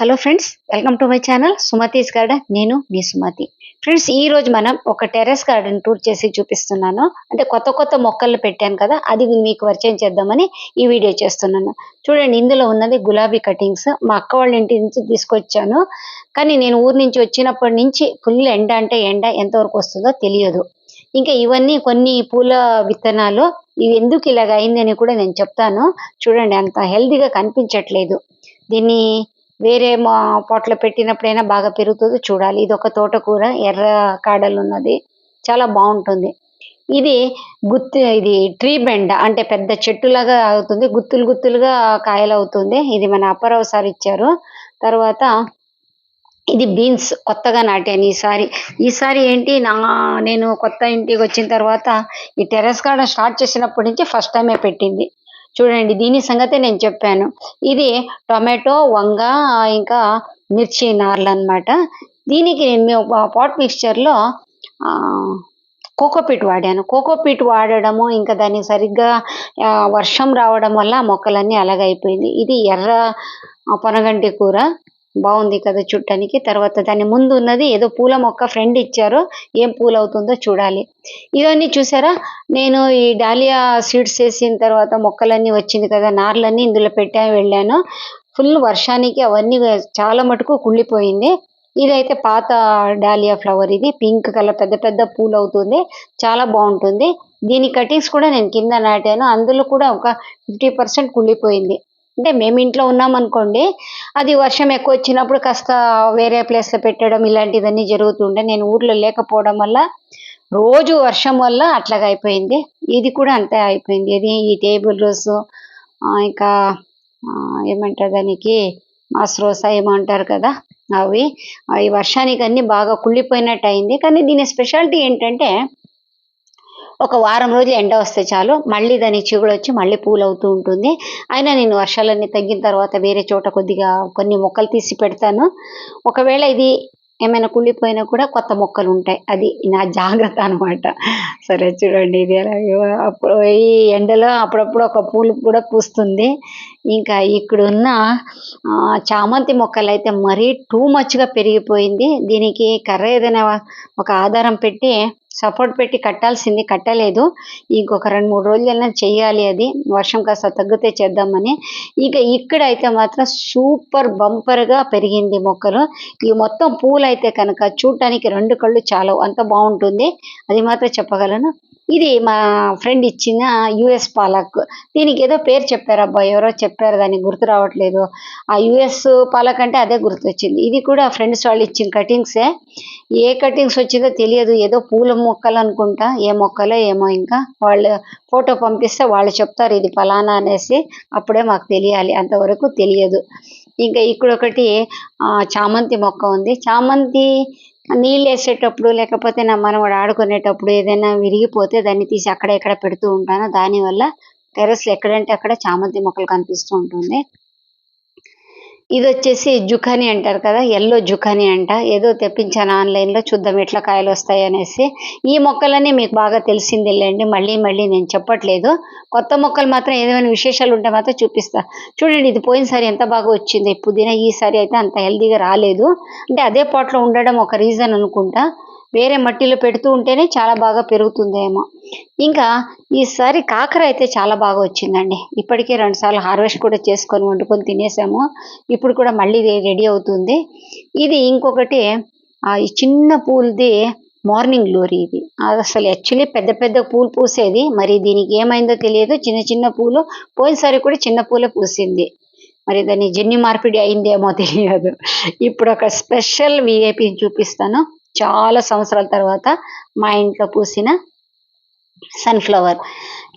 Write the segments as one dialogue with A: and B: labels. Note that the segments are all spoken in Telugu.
A: Hello friends welcome to my channel Sumathi's garden నేను మీ సుమతి ఫ్రెండ్స్ ఈ రోజు మనం ఒక టెర్రస్ గార్డెన్ టూర్ చేసి చూపిస్తున్నాను. అంటే కొత్త కొత్త మొక్కలు పెట్టాను కదా అది మీకు పరిచయం చేద్దామని ఈ వీడియో చేస్తున్నాను. చూడండి ఇందులో ఉన్నది గులాబీ కటింగ్స్. మా అక్క వాళ్ళ ఇంటి నుంచి తీసుకొచ్చాను. కానీ నేను ఊరు నుంచి వచ్చినప్పటి నుంచి ఫుల్ ఎండ అంటే ఎండ ఎంతవరకు వస్తుందో తెలియదు. ఇంకా ఇవన్నీ కొన్ని పూల విత్తనాలు ఇవి ఎందుకు ఇలాగ అయిందని కూడా నేను చెప్తాను. చూడండి అంత హెల్దీగా కనిపించట్లేదు. దీన్ని వేరే మా పొట్లో పెట్టినప్పుడైనా బాగా పెరుగుతుందో. చూడాలి. ఇది ఒక తోటకూర ఎర్ర కాడలు ఉన్నది చాలా బాగుంటుంది. ఇది గుత్తు ఇది ట్రీ బెండ. అంటే పెద్ద చెట్టులాగా అవుతుంది. గుత్తులు గుత్తులుగా కాయలు అవుతుంది ఇది మన అప్పారావు సార్ ఇచ్చారు. తర్వాత ఇది బీన్స్ కొత్తగా నాటాను ఈసారి ఈసారి ఏంటి? నా నేను కొత్త ఇంటికి వచ్చిన తర్వాత ఈ టెర్రస్ గార్డెన్ స్టార్ట్ చేసినప్పటి నుంచి ఫస్ట్ టైమే పెట్టింది. చూడండి దీని సంగతే నేను చెప్పాను. ఇది టొమాటో వంగ ఇంకా మిర్చి నార్లు అనమాట దీనికి నేను పాట్ మిక్స్చర్లో కోకోపీట్ వాడాను. కోకోపీట్ వాడడము ఇంకా దాన్ని సరిగ్గా వర్షం రావడం వల్ల మొక్కలన్నీ అలాగైపోయింది. ఇది ఎర్ర పొనగంటి కూర. బాగుంది కదా చుట్టానికి. తర్వాత దాని ముందు ఉన్నది ఏదో పూల మొక్క ఫ్రెండ్ ఇచ్చారు. ఏం పూలు అవుతుందో చూడాలి. ఇవన్నీ చూసారా? నేను ఈ డాలియా సీడ్స్ వేసిన తర్వాత మొక్కలన్నీ వచ్చింది కదా నార్లన్నీ ఇందులో పెట్టా వెళ్ళాను. ఫుల్ వర్షానికి అవన్నీ చాలా మటుకు కుళ్ళిపోయింది. ఇదైతే పాత డాలియా ఫ్లవర్ ఇది. పింక్ కలర్ పెద్ద పెద్ద పూలు అవుతుంది. చాలా బాగుంటుంది. దీని కటింగ్స్ కూడా నేను కింద నాటాను. అందులో కూడా ఒక ఫిఫ్టీ పర్సెంట్ కుళ్ళిపోయింది. అంటే మేము ఇంట్లో ఉన్నాం అనుకోండి అది వర్షం ఎక్కువ వచ్చినప్పుడు కాస్త వేరే ప్లేస్లో పెట్టడం ఇలాంటివన్నీ జరుగుతుండే నేను ఊర్లో లేకపోవడం వల్ల రోజు వర్షం వల్ల అట్లాగా అయిపోయింది. ఇది కూడా అంతే అయిపోయింది. ఇది ఈ టేబుల్ రోస్ ఇంకా ఏమంటారు దానికి మాస్రోసా ఏమంటారు కదా అవి. ఈ వర్షానికి అన్ని బాగా కుళ్ళిపోయినట్టు అయింది కానీ దీని స్పెషాలిటీ ఏంటంటే ఒక వారం రోజులు ఎండ వస్తే చాలు. మళ్ళీ దానికి చిగుడు వచ్చి మళ్ళీ పూలు అవుతూ ఉంటుంది. అయినా నేను వర్షాలన్నీ తగ్గిన తర్వాత వేరే చోట కొద్దిగా కొన్ని మొక్కలు తీసి పెడతాను. ఒకవేళ ఇది ఏమైనా కుళ్ళిపోయినా కూడా కొత్త మొక్కలు ఉంటాయి. అది నా జాగ్రత్త అనమాట సరే చూడండి ఇది ఎలా అప్పుడు ఈ ఎండలో అప్పుడప్పుడు ఒక పూలు కూడా పూస్తుంది. ఇంకా ఇక్కడ ఉన్న చామంతి మొక్కలు అయితే మరీ టూ మచ్గా పెరిగిపోయింది. దీనికి కర్ర ఏదైనా ఒక ఆధారం పెట్టి సపోర్ట్ పెట్టి కట్టాల్సింది కట్టలేదు. ఇంకొక రెండు మూడు రోజులైనా చెయ్యాలి అది. వర్షం కాస్త తగ్గితే చేద్దామని. ఇక ఇక్కడ అయితే మాత్రం సూపర్ బంపర్గా పెరిగింది మొక్కలు. ఈ మొత్తం పూలు అయితే కనుక చూడటానికి రెండు కళ్ళు చాలా అంత బాగుంటుంది. అది మాత్రం చెప్పగలను. ఇది మా ఫ్రెండ్ ఇచ్చిన యుఎస్ పాలక్. దీనికి ఏదో పేరు చెప్పారు అబ్బా ఎవరో చెప్పారు దానికి గుర్తు రావట్లేదు. ఆ యుఎస్ పాలక్ అంటే అదే గుర్తొచ్చింది. ఇది కూడా ఫ్రెండ్స్ వాళ్ళు ఇచ్చిన కటింగ్సే ఏ. కటింగ్స్ వచ్చిందో తెలియదు. ఏదో పూల మొక్కలు అనుకుంటా ఏ మొక్కలో ఏమో ఇంకా. వాళ్ళు ఫోటో పంపిస్తే వాళ్ళు చెప్తారు ఇది ఫలానా అనేసి. అప్పుడే మాకు తెలియాలి. అంతవరకు తెలియదు. ఇంకా ఇక్కడ ఒకటి చామంతి మొక్క ఉంది. చామంతి నీళ్ళు వేసేటప్పుడు లేకపోతే నా మనవడు ఆడుకునేటప్పుడు ఏదైనా విరిగిపోతే దాన్ని తీసి అక్కడ ఇక్కడ పెడుతూ ఉంటాను. దానివల్ల టెర్రస్ ఎక్కడంటే అక్కడ చామంతి మొక్కలు కనిపిస్తూ ఉంటుంది. ఇది వచ్చేసి జుఖాని అంటారు కదా ఎల్లో జుఖాని అంట. ఏదో తెప్పించాను ఆన్లైన్లో చూద్దాం ఎట్లా కాయలు వస్తాయి అనేసి. ఈ మొక్కలన్నీ మీకు బాగా తెలిసిందిలేండి. మళ్ళీ మళ్ళీ నేను చెప్పట్లేదు. కొత్త మొక్కలు మాత్రం ఏదైనా విశేషాలు ఉంటే మాత్రం చూపిస్తా. చూడండి ఇది పోయినసారి ఎంత బాగా వచ్చింది. పుదీనా ఈసారి అయితే అంత హెల్దీగా రాలేదు. అంటే అదే పాట్లో ఉండడం ఒక రీజన్ అనుకుంటా. వేరే మట్టిలో పెడుతూ ఉంటేనే చాలా బాగా పెరుగుతుందేమో. ఇంకా ఈసారి కాకర అయితే చాలా బాగా వచ్చిందండి. ఇప్పటికే రెండుసార్లు హార్వెస్ట్ కూడా చేసుకొని వండుకొని తినేసాము. ఇప్పుడు కూడా మళ్ళీ రెడీ అవుతుంది. ఇది ఇంకొకటి ఆ ఈ చిన్న పూలది మార్నింగ్ గ్లోరీ ఇది. అసలు యాక్చువల్లీ పెద్ద పెద్ద పూలు పూసేది మరి దీనికి ఏమైందో తెలియదు. చిన్న చిన్న పూలు పోయినసారి కూడా చిన్న పూలే పూసింది. మరి దాన్ని జన్యు మార్పిడి అయిందేమో తెలియదు. ఇప్పుడు ఒక స్పెషల్ విఐపిని చూపిస్తాను. చాలా సంవత్సరాల తర్వాత మా ఇంట్లో పూసిన సన్ఫ్లవర్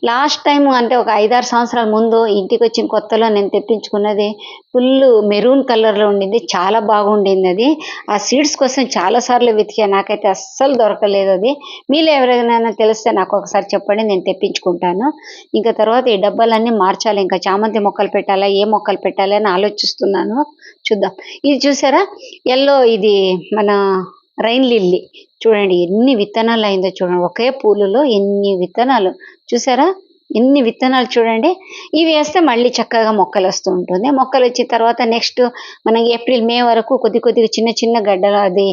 A: లాస్ట్ టైం అంటే ఒక ఐదారు సంవత్సరాల ముందు ఇంటికి వచ్చిన కొత్తలో నేను తెప్పించుకున్నది ఫుల్ మెరూన్ కలర్లో ఉండింది చాలా బాగుండింది అది. ఆ సీడ్స్ కోసం చాలా సార్లు వెతికా నాకైతే అస్సలు దొరకలేదు అది. మీలో ఎవరైనా తెలిస్తే నాకు ఒకసారి చెప్పండి నేను తెప్పించుకుంటాను. ఇంకా తర్వాత ఈ డబ్బాలన్నీ మార్చాలి ఇంకా చామంతి మొక్కలు పెట్టాలా ఏ మొక్కలు పెట్టాలి అని ఆలోచిస్తున్నాను. చూద్దాం. ఇది చూసారా? ఎల్లో ఇది మన రైన్ లిల్లీ. చూడండి ఎన్ని విత్తనాలు అయిందో చూడండి. ఒకే పూలులో ఎన్ని విత్తనాలు చూసారా? ఎన్ని విత్తనాలు చూడండి. ఇవి వేస్తే మళ్ళీ చక్కగా మొక్కలు వస్తూ ఉంటుంది. మొక్కలు వచ్చిన తర్వాత నెక్స్ట్ మనకి ఏప్రిల్ మే వరకు కొద్ది కొద్దిగా చిన్న చిన్న గడ్డలు అది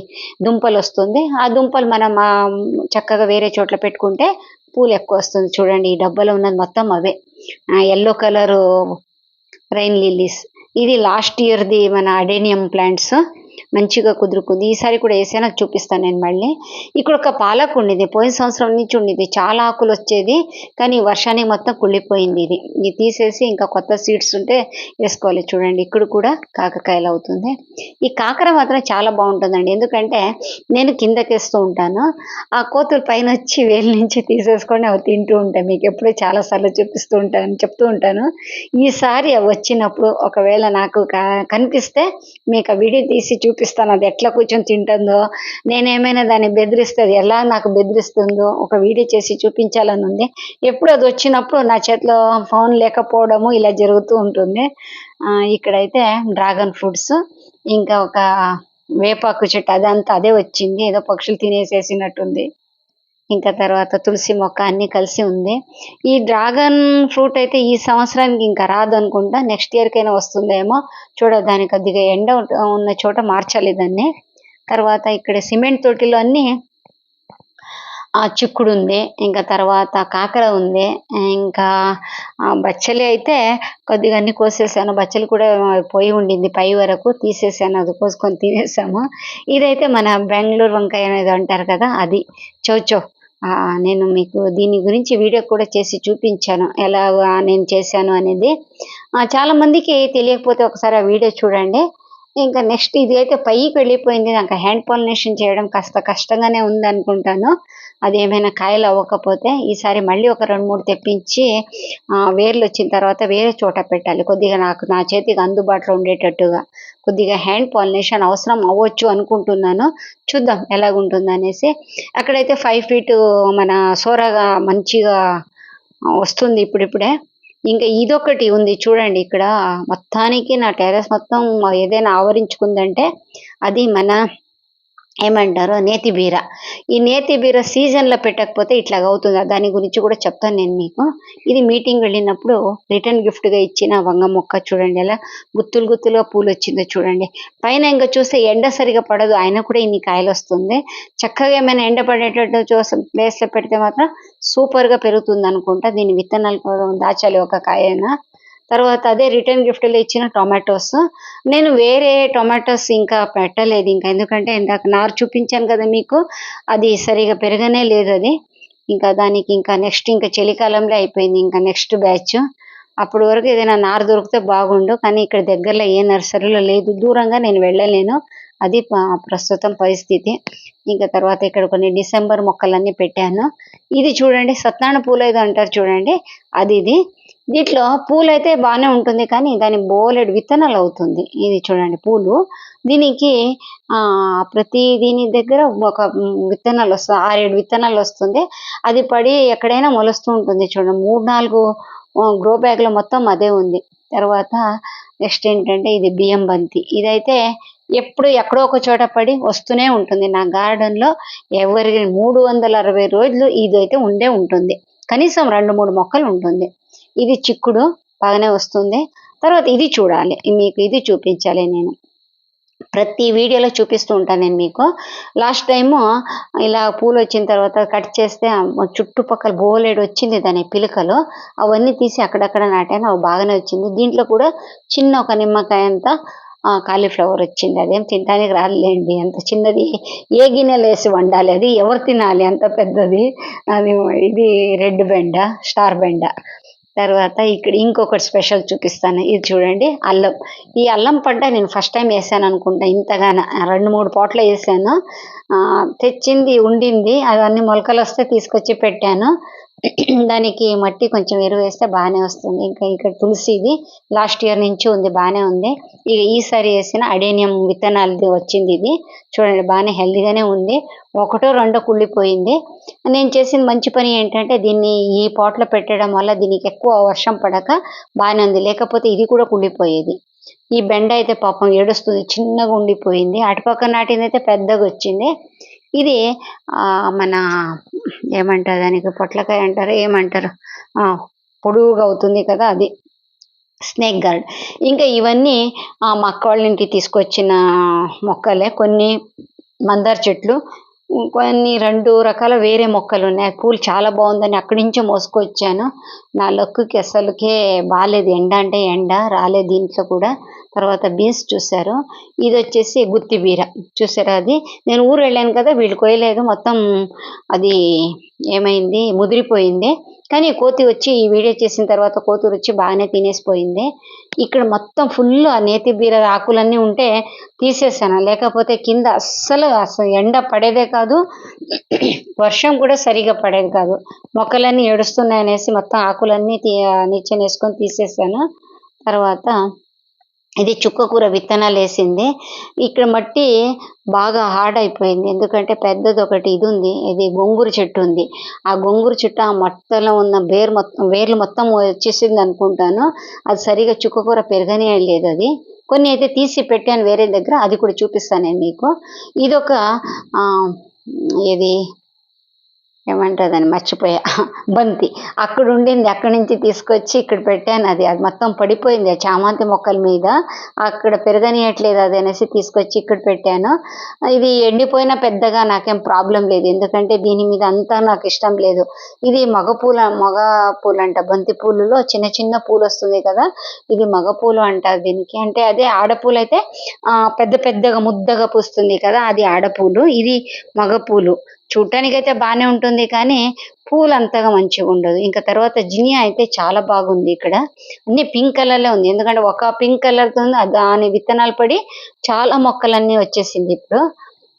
A: దుంపలు వస్తుంది. ఆ దుంపలు మనం చక్కగా వేరే చోట్ల పెట్టుకుంటే పూలు ఎక్కువ వస్తుంది. చూడండి ఈ డబ్బాలో ఉన్నది మొత్తం అవే. Yellow colour rain lilies. ఇది లాస్ట్ ఇయర్ది మన అడేనియం ప్లాంట్స్. మంచిగా కుదురుకుంది. ఈసారి కూడా వేసే నాకు చూపిస్తాను నేను మళ్ళీ. ఇక్కడ ఒక పాలకు ఉండింది. పోయిన సంవత్సరం నుంచి ఉండింది. చాలా ఆకులు వచ్చేది. కానీ వర్షానికి మొత్తం కుళ్ళిపోయింది ఇది. ఇది తీసేసి ఇంకా కొత్త సీడ్స్ ఉంటే వేసుకోవాలి. చూడండి ఇక్కడ కూడా కాకకాయలు అవుతుంది. ఈ కాకర మాత్రం చాలా బాగుంటుందండి. ఎందుకంటే నేను కిందకేస్తూ ఉంటాను. ఆ కోతులు పైన వచ్చి వేలు నుంచి తీసేసుకొని అవి తింటూ ఉంటాయి. మీకు ఎప్పుడూ చాలా సార్లు చూపిస్తూ ఉంటాను చెప్తూ ఉంటాను. ఈసారి అవి వచ్చినప్పుడు ఒకవేళ నాకు కనిపిస్తే మీకు ఆ వీడియో తీసి చూపి చూపిస్తాను. అది ఎట్లా కూర్చొని తింటుందో నేనేమైనా దాన్ని బెదిరిస్తే అది ఎలా నాకు బెదిరిస్తుందో ఒక వీడియో చేసి చూపించాలని ఉంది. ఎప్పుడు అది వచ్చినప్పుడు నా చేతిలో ఫోన్ లేకపోవడము ఇలా జరుగుతూ ఉంటుంది. ఇక్కడైతే డ్రాగన్ ఫ్రూట్స్ ఇంకా ఒక వేపాకు చెట్టు అదంతా అదే వచ్చింది. ఏదో పక్షులు తినేసేసినట్టుంది. ఇంకా తర్వాత తులసి మొక్క అన్ని కలిసి ఉంది. ఈ డ్రాగన్ ఫ్రూట్ అయితే ఈ సంవత్సరానికి ఇంకా రాదు అనుకుంటా. నెక్స్ట్ ఇయర్కైనా వస్తుందేమో చూడ దానికి కొద్దిగా ఎండ ఉన్న చోట మార్చాలి దాన్ని. తర్వాత ఇక్కడ సిమెంట్ తోటిలో అన్ని ఆ చిక్కుడు ఉంది. ఇంకా తర్వాత కాకర ఉంది. ఇంకా బచ్చలి అయితే కొద్దిగా అన్ని కోసేసాను. బచ్చలి కూడా పోయి ఉండింది పై వరకు. తీసేసాను. అది కోసుకొని తినేసాము. ఇదైతే మన బెంగళూరు వంకాయ అనేది అంటారు కదా అది. చౌచౌ నేను మీకు దీని గురించి వీడియో కూడా చేసి చూపించాను. ఎలా నేను చేశాను అనేది. చాలామందికి చాలా మందికి తెలియకపోతే ఒకసారి ఆ వీడియో చూడండి. ఇంకా నెక్స్ట్ ఇది అయితే పైకి వెళ్ళిపోయింది. నాకు హ్యాండ్ పాలినేషన్ చేయడం కాస్త కష్టంగానే ఉంది అనుకుంటాను అది ఏమైనా కాయలు అవ్వకపోతే ఈసారి మళ్ళీ ఒక రెండు మూడు తెప్పించి వేర్లు వచ్చిన తర్వాత వేరే చోట పెట్టాలి. కొద్దిగా నాకు నా చేతికి అందుబాటులో ఉండేటట్టుగా. కొద్దిగా హ్యాండ్ పాలినేషన్ అవసరం అవ్వచ్చు అనుకుంటున్నాను. చూద్దాం ఎలాగుంటుంది అనేసి అక్కడైతే ఫైవ్ ఫీట్ మన సోరగా మంచిగా వస్తుంది ఇప్పుడిప్పుడే. ఇంకా ఇదొకటి ఉంది చూడండి ఇక్కడ. మొత్తానికి నా టెర్రస్ మొత్తం ఏదైనా ఆవరించుకుందంటే అది మన ఏమంటారు? నేతి బీర. ఈ నేతి బీర సీజన్లో పెట్టకపోతే ఇట్లా అవుతుంది. దాని గురించి కూడా చెప్తాను నేను మీకు. ఇది మీటింగ్ వెళ్ళినప్పుడు రిటర్న్ గిఫ్ట్గా ఇచ్చిన వంగ మొక్క చూడండి. ఎలా గుత్తులు గుత్తులుగా పూలు వచ్చిందో చూడండి. పైన ఇంకా చూస్తే ఎండ సరిగా పడదు. ఆయన కూడా ఇన్ని కాయలు వస్తుంది. చక్కగా ఏమైనా ఎండ పడేటట్టు చూసే ప్లేస్లో పెడితే మాత్రం సూపర్గా పెరుగుతుంది అనుకుంటా. దీని విత్తనాలు దాచాలి ఒక కాయన. తర్వాత అదే రిటర్న్ గిఫ్ట్లో ఇచ్చిన టొమాటోస్. నేను వేరే టొమాటోస్ ఇంకా పెట్టలేదు ఇంకా ఎందుకంటే ఇందాక నారు చూపించాను కదా మీకు అది సరిగా పెరగనే లేదు అది. ఇంకా దానికి ఇంకా నెక్స్ట్ ఇంకా చలికాలంలో అయిపోయింది ఇంకా నెక్స్ట్ బ్యాచ్. అప్పటి వరకు ఏదైనా నారు దొరికితే బాగుండు కానీ ఇక్కడ దగ్గరలో ఏ నర్సరీలో లేదు దూరంగా నేను వెళ్ళలేను. అది ప్రస్తుతం పరిస్థితి. ఇంకా తర్వాత ఇక్కడ కొన్ని డిసెంబర్ మొక్కలన్నీ పెట్టాను. ఇది చూడండి సత్నాన పూలు అంటారు చూడండి అది ఇది దీంట్లో పూలు అయితే బాగానే ఉంటుంది కానీ దాని బోలెడు విత్తనాలు అవుతుంది. ఇది చూడండి పూలు. దీనికి ప్రతి దీని దగ్గర ఒక విత్తనాలు వస్తుంది ఆరేడు విత్తనాలు వస్తుంది. అది పడి ఎక్కడైనా మొలుస్తూ ఉంటుంది చూడండి. మూడు నాలుగు గ్రో బ్యాగ్లో మొత్తం అదే ఉంది. తర్వాత నెక్స్ట్ ఏంటంటే ఇది బియ్యం బంతి. ఇదైతే ఎప్పుడు ఎక్కడో ఒక చోట పడి వస్తూనే ఉంటుంది. నా గార్డెన్లో ఎవరి మూడు వందల అరవై రోజులు ఇదైతే ఉండే ఉంటుంది. కనీసం రెండు మూడు మొక్కలు ఉంటుంది. ఇది చిక్కుడు బాగానే వస్తుంది. తర్వాత ఇది చూడాలి. మీకు ఇది చూపించాలి నేను. ప్రతి వీడియోలో చూపిస్తూ ఉంటాను నేను మీకు. లాస్ట్ టైము ఇలా పూలు వచ్చిన తర్వాత కట్ చేస్తే చుట్టుపక్కల బోలెడు వచ్చింది దాని పిలకలు. అవన్నీ తీసి అక్కడక్కడ నాటాను. అవి బాగానే వచ్చింది. దీంట్లో కూడా చిన్న ఒక నిమ్మకాయ అంతా కాలీఫ్లవర్ వచ్చింది. అదేం తినడానికి రాలేండి అంత చిన్నది ఏ గిన్నెలు వేసి వండాలి? అది ఎవరు తినాలి? అంత పెద్దది. అది ఇది రెడ్ బెండ స్టార్ బెండ. తర్వాత ఇక్కడ ఇంకొకటి స్పెషల్ చూపిస్తాను. ఇది చూడండి అల్లం. ఈ అల్లం పంట నేను ఫస్ట్ టైం వేసాను అనుకుంటా ఇంతగాన. రెండు మూడు పోట్లు వేసాను. తెచ్చింది ఉండింది. అవన్నీ మొలకలు వస్తే తీసుకొచ్చి పెట్టాను. దానికి మట్టి కొంచెం ఎరువు వేస్తే బాగానే వస్తుంది. ఇంకా ఇక్కడ తులసి ఇది లాస్ట్ ఇయర్ నుంచి ఉంది బాగానే ఉంది. ఇక ఈసారి వేసిన అడేనియం విత్తనాలది వచ్చింది ఇది. చూడండి బాగానే హెల్దీగానే ఉంది. ఒకటో రెండో కుళ్ళిపోయింది. నేను చేసిన మంచి పని ఏంటంటే దీన్ని ఈ పాట్లో పెట్టడం వల్ల దీనికి ఎక్కువ వర్షం పడక బాగానే ఉంది. లేకపోతే ఇది కూడా కుళ్ళిపోయేది. ఈ బెండ అయితే పాపం ఏడుస్తుంది చిన్నగా ఉండిపోయింది. అటుపక్క నాటింది అయితే పెద్దగా వచ్చింది. ఇది ఆ మన ఏమంటారు దానికి? పొట్లకాయ అంటారు ఏమంటారు? ఆ పొడువుగా అవుతుంది కదా అది. Snake gourd. ఇంకా ఇవన్నీ ఆ, మా అక్క వాళ్ళ ఇంటికి తీసుకొచ్చిన మొక్కలే. కొన్ని మందార చెట్లు కొన్ని రెండు రకాల వేరే మొక్కలు ఉన్నాయి పూలు చాలా బాగుందని అక్కడి నుంచే మోసుకొచ్చాను. నా లక్కుకి అసలుకే బాగాలేదు ఎండ అంటే ఎండ రాలేదు దీంట్లో కూడా. తర్వాత బీన్స్ చూశారు. ఇది వచ్చేసి గుత్తి బీర. చూసారా అది? నేను ఊరు వెళ్ళాను కదా వీళ్ళు కోయలేదు మొత్తం అది ఏమైంది? ముదిరిపోయింది. కానీ కోతి వచ్చి ఈ వీడియో చేసిన తర్వాత కోతురు వచ్చి బాగానే తినేసిపోయింది. ఇక్కడ మొత్తం ఫుల్ ఆ నేతి బీర ఆకులన్నీ ఉంటే తీసేసాను. లేకపోతే కింద అస్సలు అసలు ఎండ పడేదే కాదు. వర్షం కూడా సరిగా పడేది కాదు. మొక్కలన్నీ ఏడుస్తున్నాయి అనేసి మొత్తం ఆకులన్నీ తీ నిచ్చెన వేసుకొని తీసేసాను. తర్వాత ఇది చుక్కకూర విత్తనాలు వేసింది. ఇక్కడ మట్టి బాగా హార్డ్ అయిపోయింది. ఎందుకంటే పెద్దది ఒకటి ఇది ఉంది. ఇది గొంగూర చెట్టు ఉంది. ఆ గొంగూర చెట్టు ఆ మట్టలో ఉన్న బేర్ మొత్తం వేర్లు మొత్తం వచ్చేసింది అనుకుంటాను. అది సరిగా చుక్కకూర పెరగనే లేదు అది. కొన్ని అయితే తీసి పెట్టాను వేరే దగ్గర. అది కూడా చూపిస్తాను నేను మీకు. ఇదొక ఇది ఏమంటారు దాన్ని మర్చిపోయా. బంతి. అక్కడ ఉండింది అక్కడి నుంచి తీసుకొచ్చి ఇక్కడ పెట్టాను అది. అది మొత్తం పడిపోయింది. ఆ చామంతి మొక్కల మీద అక్కడ పెరగనియట్లేదు అది అనేసి తీసుకొచ్చి ఇక్కడ పెట్టాను. ఇది ఎండిపోయినా పెద్దగా నాకేం ప్రాబ్లం లేదు. ఎందుకంటే దీని మీద అంతా నాకు ఇష్టం లేదు. ఇది మగ పూల మగ పూలు అంట బంతి పూలలో చిన్న చిన్న పూలు వస్తుంది కదా. ఇది మగ పూలు అంటారు దీనికి. అంటే అదే ఆడపూలు అయితే పెద్ద పెద్దగా ముద్దగా పూస్తుంది కదా. అది ఆడపూలు. ఇది మగ పూలు. చూడటానికి అయితే బాగానే ఉంటుంది కానీ పూలు అంతగా మంచిగా ఉండదు. ఇంకా తర్వాత జినియా అయితే చాలా బాగుంది ఇక్కడ. అన్ని పింక్ కలర్లో ఉంది. ఎందుకంటే ఒక పింక్ కలర్తో దాని విత్తనాలు పడి చాలా మొక్కలన్నీ వచ్చేసింది ఇప్పుడు.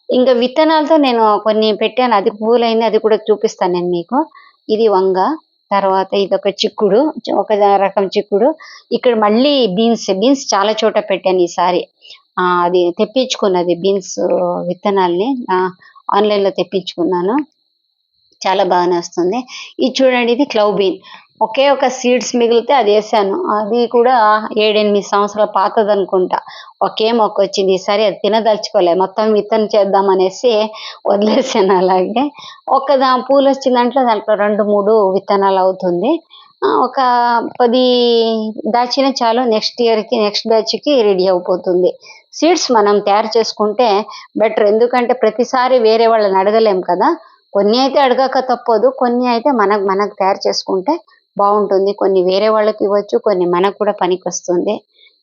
A: ఇంకా విత్తనాలతో నేను కొన్ని పెట్టాను. అది పూలైంది. అది కూడా చూపిస్తాను నేను మీకు. ఇది వంగ తర్వాత ఇది ఒక చిక్కుడు ఒక రకం చిక్కుడు. ఇక్కడ మళ్ళీ బీన్స్ బీన్స్ చాలా చోట పెట్టాను ఈసారి. అది తెప్పించుకున్నది బీన్స్ విత్తనాల్ని. ఆన్లైన్లో తెప్పించుకున్నాను. చాలా బాగానే వస్తుంది ఇది చూడండి ఇది క్లౌబీన్ ఒకే ఒక సీడ్స్ మిగిలితే అది వేసాను. అది కూడా ఏడెనిమిది సంవత్సరాల పాతది అనుకుంటా ఒకే మొక్క వచ్చింది. ఈసారి అది తినదలుచుకోలే. మొత్తం విత్తనం చేద్దాం అనేసి వదిలేసాను అలాగే. ఒక దా పూలు వచ్చిన దాంట్లో దాంట్లో రెండు మూడు విత్తనాలు అవుతుంది. ఒక పది దాచిన చాలు. నెక్స్ట్ ఇయర్కి నెక్స్ట్ బ్యాచ్కి రెడీ అయిపోతుంది. సీడ్స్ మనం తయారు చేసుకుంటే బెటర్. ఎందుకంటే ప్రతిసారి వేరే వాళ్ళని అడగలేం కదా. కొన్ని అయితే అడగక తప్పదు కొన్ని అయితే మనకు మనకు తయారు చేసుకుంటే బాగుంటుంది. కొన్ని వేరే వాళ్ళకి ఇవ్వచ్చు కొన్ని మనకు కూడా పనికి వస్తుంది.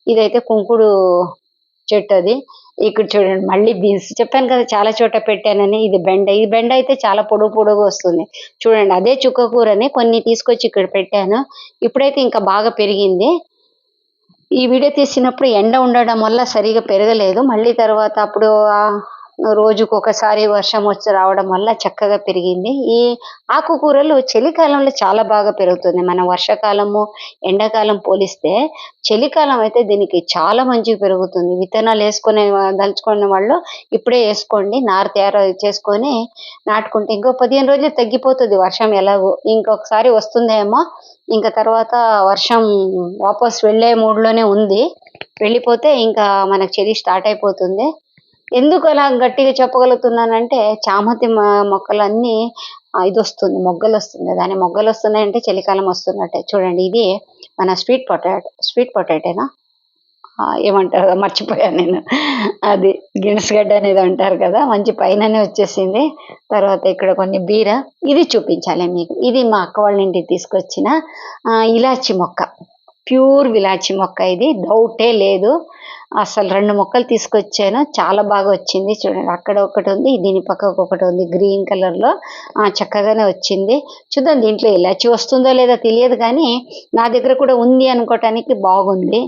A: ఇదైతే కుంకుడు చెట్టు అది. ఇక్కడ చూడండి మళ్ళీ బీన్స్. చెప్పాను కదా చాలా చోట పెట్టానని. ఇది బెండ. ఈ బెండ అయితే చాలా పొడుగు పొడుగు వస్తుంది. చూడండి అదే చుక్క కూరని కొన్ని తీసుకొచ్చి ఇక్కడ పెట్టాను. ఇప్పుడైతే ఇంకా బాగా పెరిగింది. ఈ వీడియో తీసినప్పుడు ఎండ ఉండడం వల్ల సరిగా పెరగలేదు. మళ్ళీ తర్వాత అప్పుడు రోజుకు ఒకసారి వర్షం వచ్చి రావడం వల్ల చక్కగా పెరిగింది. ఈ ఆకుకూరలు చలికాలంలో చాలా బాగా పెరుగుతుంది. మన వర్షాకాలము ఎండాకాలం పోలిస్తే చలికాలం అయితే దీనికి చాలా మంచిగా పెరుగుతుంది. విత్తనాలు వేసుకునే దలుచుకునే వాళ్ళు ఇప్పుడే వేసుకోండి. నారు తయారు చేసుకొని నాటుకుంటే ఇంకో పదిహేను రోజులు తగ్గిపోతుంది వర్షం ఎలాగో. ఇంకొకసారి వస్తుందేమో ఇంకా తర్వాత వర్షం వాపస్ వెళ్ళే మూడ్లోనే ఉంది. వెళ్ళిపోతే ఇంకా మనకు చలి స్టార్ట్ అయిపోతుంది. ఎందుకు అలా గట్టిగా చెప్పగలుగుతున్నానంటే చామంతి మొక్కలన్నీ ఇది వస్తుంది మొగ్గలు వస్తుంది దాని మొగ్గలు వస్తున్నాయంటే చలికాలం వస్తున్నట్టే. చూడండి ఇది మన స్వీట్ పొటాటో స్వీట్ పొటాటోనా? ఏమంటారు? మర్చిపోయాను నేను. అది గిణసగడ్డ అనేది అంటారు కదా మంచి పైననే వచ్చేసింది. తర్వాత ఇక్కడ కొన్ని బీర. ఇది చూపించాలి మీకు. ఇది మా అక్క వాళ్ళ ఇంటికి తీసుకొచ్చిన ఇలాచి మొక్క. ప్యూర్ విలాచి మొక్క ఇది. డౌటే లేదు. అసలు రెండు మొక్కలు తీసుకొచ్చాను. చాలా బాగా వచ్చింది చూడండి. అక్కడ ఒకటి ఉంది దీని పక్కకు ఒకటి ఉంది గ్రీన్ కలర్లో చక్కగానే వచ్చింది. చూద్దాం దీంట్లో ఇలాచి వస్తుందో లేదో తెలియదు కానీ నా దగ్గర కూడా ఉంది అనుకోవటానికి బాగుంది.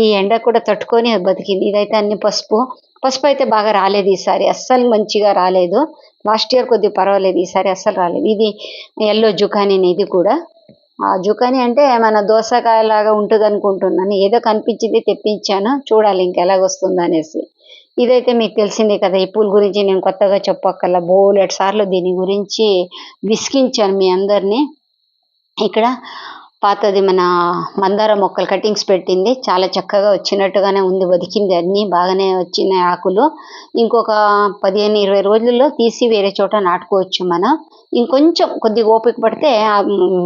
A: ఈ ఎండ కూడా తట్టుకొని బతికింది. ఇదైతే అన్ని పసుపు. పసుపు అయితే బాగా రాలేదు ఈసారి. అస్సలు మంచిగా రాలేదు. లాస్ట్ ఇయర్ కొద్దిగా పర్వాలేదు ఈసారి అస్సలు రాలేదు. ఇది ఎల్లో జుకానీ ఇది కూడా. జుకని అంటే మన దోసకాయ లాగా ఉంటుంది అనుకుంటున్నాను ఏదో కనిపించింది తెప్పించాను. చూడాలి ఇంకా అనేసి ఇదైతే మీకు తెలిసిందే కదా ఈ పూల గురించి నేను కొత్తగా చెప్పక్కర్లా. బోలెట్ సార్లు దీని గురించి విసిగించాను మీ అందరినీ. ఇక్కడ పాతది మన మందార మొక్కలు కటింగ్స్ పెట్టింది. చాలా చక్కగా వచ్చినట్టుగానే ఉంది. బతికింది అన్ని. బాగానే వచ్చినాయి ఆకులు. ఇంకొక పదిహేను ఇరవై రోజుల్లో తీసి వేరే చోట నాటుకోవచ్చు మనం. ఇంకొంచెం కొద్దిగా ఓపిక పడితే ఆ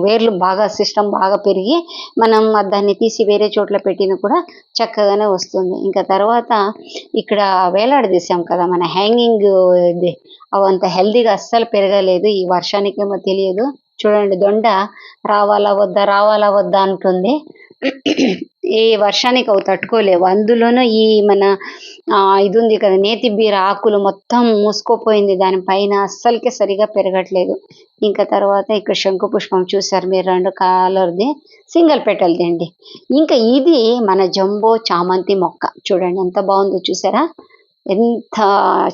A: వేర్లు బాగా సిస్టమ్ బాగా పెరిగి మనం దాన్ని తీసి వేరే చోట్ల పెట్టినా కూడా చక్కగానే వస్తుంది. ఇంకా తర్వాత ఇక్కడ వేలాడదీసాం కదా మన హ్యాంగింగ్ ఇది. అవంత హెల్దీగా అస్సలు పెరగలేదు. ఈ వర్షానికేమో తెలియదు. చూడండి దొండ రావాలా వద్దా రావాలా వద్దా అంటుంది. ఈ వర్షానికి అవి తట్టుకోలేవు. అందులోనూ ఈ మన ఇది ఉంది కదా నేతి బీర ఆకులు మొత్తం మూసుకోపోయింది. దానిపైన అస్సలకే సరిగా పెరగట్లేదు. ఇంకా తర్వాత ఇక్కడ శంకు పుష్పం చూసారు మీరు రెండు కలర్ది. సింగిల్ పెటల్ది అండి ఇంకా ఇది మన జంబో చామంతి మొక్క. చూడండి ఎంత బాగుందో చూసారా? ఎంత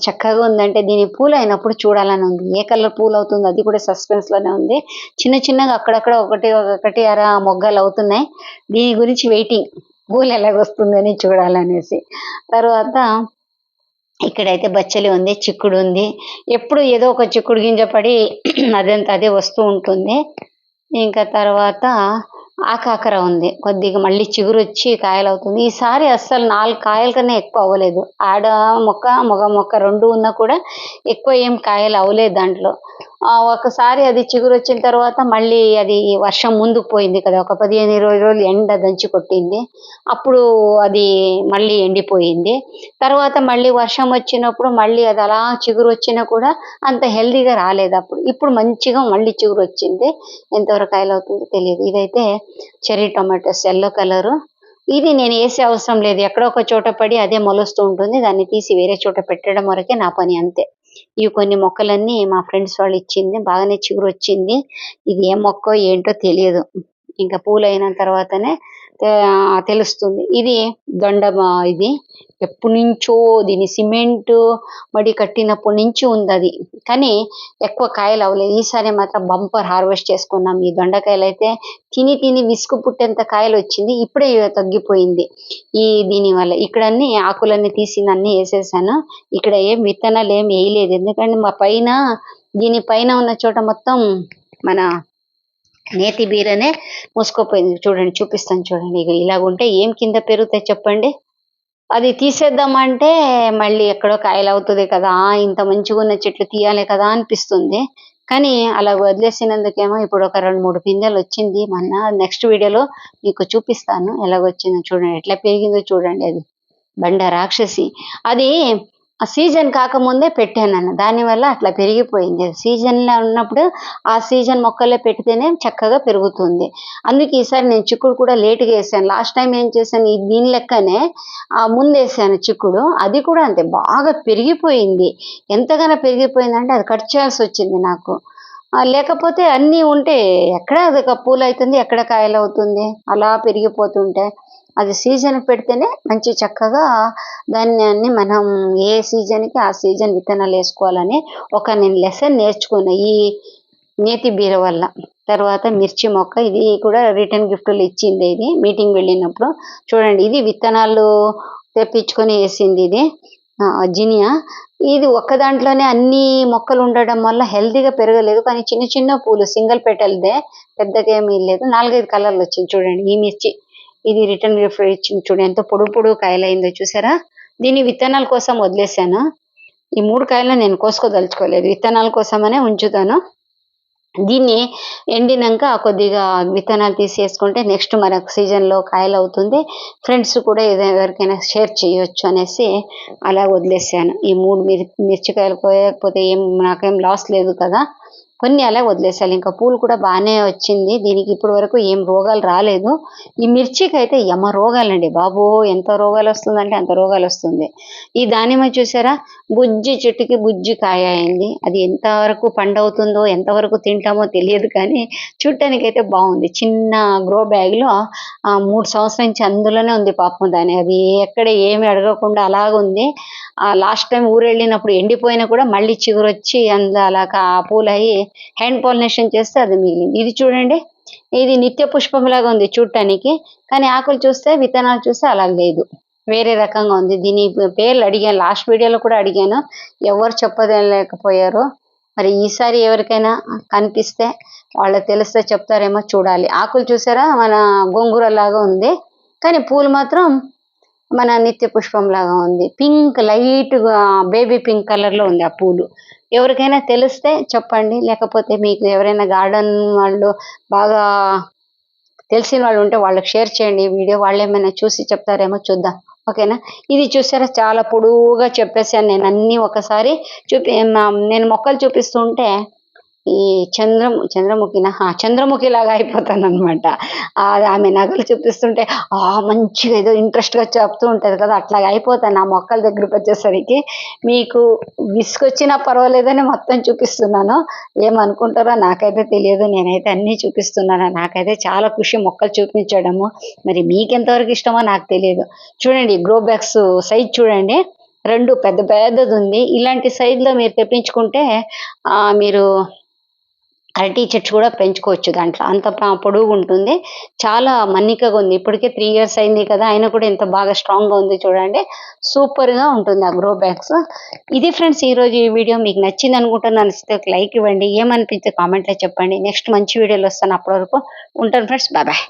A: చక్కగా ఉందంటే దీని పూలు అయినప్పుడు చూడాలని ఉంది. ఏ కలర్ పూలు అవుతుంది అది కూడా సస్పెన్స్లోనే ఉంది. చిన్న చిన్నగా అక్కడక్కడ ఒకటి ఒకటి అర మొగ్గలు అవుతున్నాయి. దీని గురించి వెయిటింగ్ పూలు ఎలాగొస్తుందని చూడాలనేసి. తర్వాత ఇక్కడైతే బచ్చలి ఉంది చిక్కుడు ఉంది. ఎప్పుడు ఏదో ఒక చిక్కుడు గింజ పడి అదంతా అదే వస్తూ ఉంటుంది. ఇంకా తర్వాత ఆకాకర ఉంది. కొద్దిగా మళ్ళీ చిగురు వచ్చి కాయలు అవుతుంది ఈసారి అస్సలు నాలుగు కాయల కన్నా ఎక్కువ అవ్వలేదు. ఆడ మొక్క మగ మొక్క రెండు ఉన్నా కూడా ఎక్కువ ఏం కాయలు అవ్వలేదు దాంట్లో. ఒకసారి అది చిగురు వచ్చిన తర్వాత మళ్ళీ అది వర్షం ముందుకు పోయింది కదా. ఒక పదిహేను ఇరవై రోజులు ఎండ దంచి కొట్టింది. అప్పుడు అది మళ్ళీ ఎండిపోయింది. తర్వాత మళ్ళీ వర్షం వచ్చినప్పుడు మళ్ళీ అది అలా చిగురు వచ్చినా కూడా అంత హెల్దీగా రాలేదు అప్పుడు. ఇప్పుడు మంచిగా మళ్ళీ చిగురు వచ్చింది ఎంతవరకు కాయలు అవుతుందో తెలియదు. ఇదైతే చెర్రీ టొమాటోస్ ఎల్లో కలరు. ఇది నేను వేసే అవసరం లేదు. ఎక్కడో ఒక చోట పడి అదే మొలుస్తూ ఉంటుంది. దాన్ని తీసి వేరే చోట పెట్టడం వరకే నా పని అంతే. ఇవి కొన్ని మొక్కలన్నీ మా ఫ్రెండ్స్ వాళ్ళు ఇచ్చింది బాగానే చిగురు వచ్చింది ఇది ఏ మొక్కో ఏంటో తెలియదు. ఇంకా పూలు అయిన తర్వాతనే తెలుస్తుంది. ఇది దొండ మా- ఇది? ఎప్పటి నుంచో దీని సిమెంట్ మడి కట్టినప్పటి నుంచి ఉంది అది. కానీ ఎక్కువ కాయలు అవ్వలేదు. ఈసారి మాత్రం బంపర్ హార్వెస్ట్ చేసుకున్నాం. ఈ దొండకాయలు అయితే తిని తిని విసుగు పుట్టేంత కాయలు వచ్చింది. ఇప్పుడే తగ్గిపోయింది. ఈ దీని వల్ల ఇక్కడ అన్ని ఆకులన్నీ తీసి అన్నీ వేసేసాను. ఇక్కడ ఏం విత్తనాలు ఏం వేయలేదు. ఎందుకంటే మా పైన దీని పైన ఉన్న చోట మొత్తం మన నేతి బీరనే మూసుకుపోయింది. చూడండి చూపిస్తాను చూడండి. ఇక ఇలాగుంటే ఏం కింద పెరుగుతాయి చెప్పండి? అది తీసేద్దామంటే మళ్ళీ ఎక్కడో కాయలు అవుతుంది కదా ఇంత మంచిగా ఉన్న చెట్లు తీయాలి కదా అనిపిస్తుంది. కానీ అలా వదిలేసినందుకేమో ఇప్పుడు ఒక రెండు మూడు పిందెలు వచ్చింది. మొన్న నెక్స్ట్ వీడియోలో మీకు చూపిస్తాను ఎలాగొచ్చిందో చూడండి ఎట్లా పెరిగిందో చూడండి అది. బండ రాక్షసి. అది సీజన్ కాకముందే పెట్టాను దానివల్ల అట్లా పెరిగిపోయింది. సీజన్లో ఉన్నప్పుడు ఆ సీజన్ మొక్కలే పెడితేనే చక్కగా పెరుగుతుంది. అందుకే ఈసారి నేను చిక్కుడు కూడా లేటుగా వేసాను. లాస్ట్ టైం ఏం చేశాను? ఈ దీని లెక్కనే ఆ చిక్కుడు. అది కూడా అంతే బాగా పెరిగిపోయింది. ఎంతగానో పెరిగిపోయిందంటే అది కట్ చేయాల్సి వచ్చింది నాకు. లేకపోతే అన్నీ ఉంటే ఎక్కడ అది పూలు అవుతుంది? ఎక్కడ కాయలు అవుతుంది? అలా పెరిగిపోతుంటే. అది సీజన్ పెడితేనే మంచి చక్కగా ధాన్యాన్ని మనం ఏ సీజన్కి ఆ సీజన్ విత్తనాలు వేసుకోవాలని ఒక నేను లెసన్ నేర్చుకున్నా ఈ నేతి బీర వల్ల. తర్వాత మిర్చి మొక్క ఇది కూడా రిటర్న్ గిఫ్ట్లు ఇచ్చింది ఇది. మీటింగ్ వెళ్ళినప్పుడు చూడండి ఇది విత్తనాలు తెప్పించుకొని వేసింది ఇది జినియా. ఇది ఒక్క దాంట్లోనే అన్ని మొక్కలు ఉండడం వల్ల హెల్తీగా పెరగలేదు. కానీ చిన్న చిన్న పూలు సింగిల్ పెటల్దే పెద్దగా ఏమీ లేదు. నాలుగైదు కలర్లు వచ్చింది చూడండి ఈ మిర్చి. ఇది రిటర్న్ గిఫ్ట్ ఇచ్చింది చూడండి ఎంతో పొడుగు పొడుగు కాయలైందో చూసారా? దీన్ని విత్తనాల కోసం వదిలేసాను ఈ మూడు కాయలు నేను కోసుకోదలుచుకోలేదు. విత్తనాల కోసమనే ఉంచుతాను. దీన్ని ఎండినాక కొద్దిగా విత్తనాలు తీసేసుకుంటే నెక్స్ట్ మనకు సీజన్లో కాయలు అవుతుంది. ఫ్రెండ్స్ కూడా ఏదో ఎవరికైనా షేర్ చేయొచ్చు అనేసి అలా వదిలేసాను ఈ మూడు మిర్చి మిర్చికాయలు కోయకపోతే ఏం నాకేం లాస్ లేదు కదా. కొన్ని అలా వదిలేసాలి ఇంకా పూలు కూడా బాగానే వచ్చింది. దీనికి ఇప్పటి వరకు ఏం రోగాలు రాలేదు. ఈ మిర్చికి అయితే యమ రోగాలండి బాబు. ఎంత రోగాలు వస్తుందంటే అంత రోగాలు వస్తుంది. ఈ దానిమ్మ చూసారా? బుజ్జి చెట్టుకి బుజ్జి కాయ అయింది. అది ఎంతవరకు పండవుతుందో ఎంతవరకు తింటామో తెలియదు కానీ చూడటానికి అయితే బాగుంది. చిన్న గ్రో బ్యాగ్లో మూడు సంవత్సరం నుంచి అందులోనే ఉంది పాపం దాని. అది ఎక్కడ ఏమి అడగకుండా అలాగుంది. ఆ లాస్ట్ టైం ఊరు వెళ్ళినప్పుడు ఎండిపోయినా కూడా మళ్ళీ చిగురొచ్చి వచ్చి అందులో అలా పూలు అయ్యి హ్యాండ్ పాలినేషన్ చేస్తే అది మిగిలింది ఇది చూడండి. ఇది నిత్య పుష్పంలాగా ఉంది చూడటానికి కానీ ఆకులు చూస్తే విత్తనాలు చూస్తే అలా లేదు. వేరే రకంగా ఉంది. దీని పేర్లు అడిగాను. లాస్ట్ వీడియోలో కూడా అడిగాను. ఎవరు చెప్పలేకపోయారు. మరి ఈసారి ఎవరికైనా కనిపిస్తే వాళ్ళు తెలిస్తే చెప్తారేమో చూడాలి. ఆకులు చూసారా? మన గోంగూర లాగా ఉంది. కానీ పూలు మాత్రం మన నిత్య పుష్పం లాగా ఉంది. పింక్ లైట్గా బేబీ పింక్ కలర్లో ఉంది ఆ పూలు. ఎవరికైనా తెలిస్తే చెప్పండి. లేకపోతే మీకు ఎవరైనా గార్డెన్ వాళ్ళు బాగా తెలిసిన వాళ్ళు ఉంటే వాళ్ళకి షేర్ చేయండి ఈ వీడియో. వాళ్ళు ఏమైనా చూసి చెప్తారేమో చూద్దాం. ఓకేనా? ఇది చూసారా? చాలా పొడువుగా చెప్పేసాను నేను అన్ని ఒకసారి చూపి నేను మొక్కలు చూపిస్తుంటే ఈ చంద్రం చంద్రముఖిన హా, చంద్రముఖి లాగా అయిపోతాను అనమాట ఆమె నగలు చూపిస్తుంటే ఆ మంచిగా ఏదో ఇంట్రెస్ట్గా చెప్తూ ఉంటుంది కదా అట్లాగా అయిపోతాను. ఆ మొక్కల దగ్గరికి వచ్చేసరికి మీకు విసుకొచ్చినా పర్వాలేదని మొత్తం చూపిస్తున్నాను. ఏమనుకుంటారో నాకైతే తెలియదు. నేనైతే అన్నీ చూపిస్తున్నాను. నాకైతే చాలా ఖుషి మొక్కలు చూపించడము. మరి మీకు ఎంతవరకు ఇష్టమో నాకు తెలియదు. చూడండి గ్రో బ్యాగ్స్ సైజ్ చూడండి. రెండు పెద్ద పెద్దది ఉంది ఇలాంటి సైజులో మీరు తెప్పించుకుంటే మీరు అరటి చెట్టు కూడా పెంచుకోవచ్చు దాంట్లో. అంత పొడుగు ఉంటుంది. చాలా మన్నికగా ఉంది. ఇప్పటికే త్రీ ఇయర్స్ అయింది కదా అయినా కూడా ఎంత బాగా స్ట్రాంగ్గా ఉంది చూడండి. సూపర్గా ఉంటుంది ఆ గ్రో బ్యాగ్స్ ఇది ఫ్రెండ్స్ ఈ రోజు ఈ వీడియో మీకు నచ్చింది అనుకుంటున్నాను నచ్చితే లైక్ ఇవ్వండి. ఏమనిపించే కామెంట్లో చెప్పండి. నెక్స్ట్ మంచి వీడియోలు వస్తాను అప్పటి వరకు ఉంటాను ఫ్రెండ్స్ బాయ్